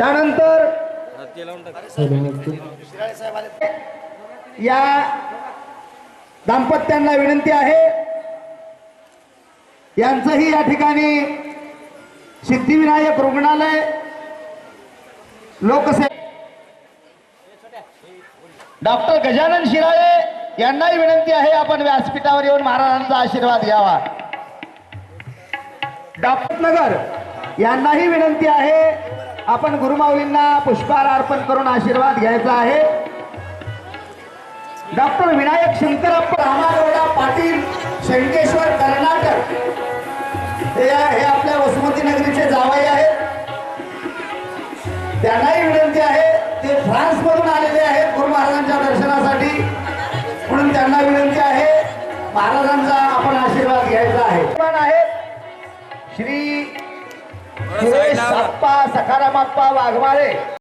त्यानंतर या दाम्पत्यांना विनंती आहे. यांचंही या ठिकाणी सिद्धिविनायक रुग्णालय लोकसे डॉक्टर गजानन शिराळे यांनाही विनंती आहे आपण व्यासपीठावर येऊन महाराजांचा आशीर्वाद घ्यावा. डॉक्टर नगर यांनाही विनंती आहे आपण गुरुमाऊलींना पुष्पहार अर्पण करून आशीर्वाद घ्यायचा आहे. डॉक्टर विनायक शंकरप्पा रामागौडा पाटील शंकेश्वर कर्नाटक हे आपल्या वसुमती नगरीचे जावई आहेत. त्यांनाही विनंती आहे ते फ्रान्स मधून आलेले आहेत गुरु महाराजांच्या दर्शनासाठी. म्हणून त्यांना विनंती आहे महाराजांचा आपण आशीर्वाद घ्यायचा आहे. पण श्री अप्पा सखाराम अप्पा वाघमारे.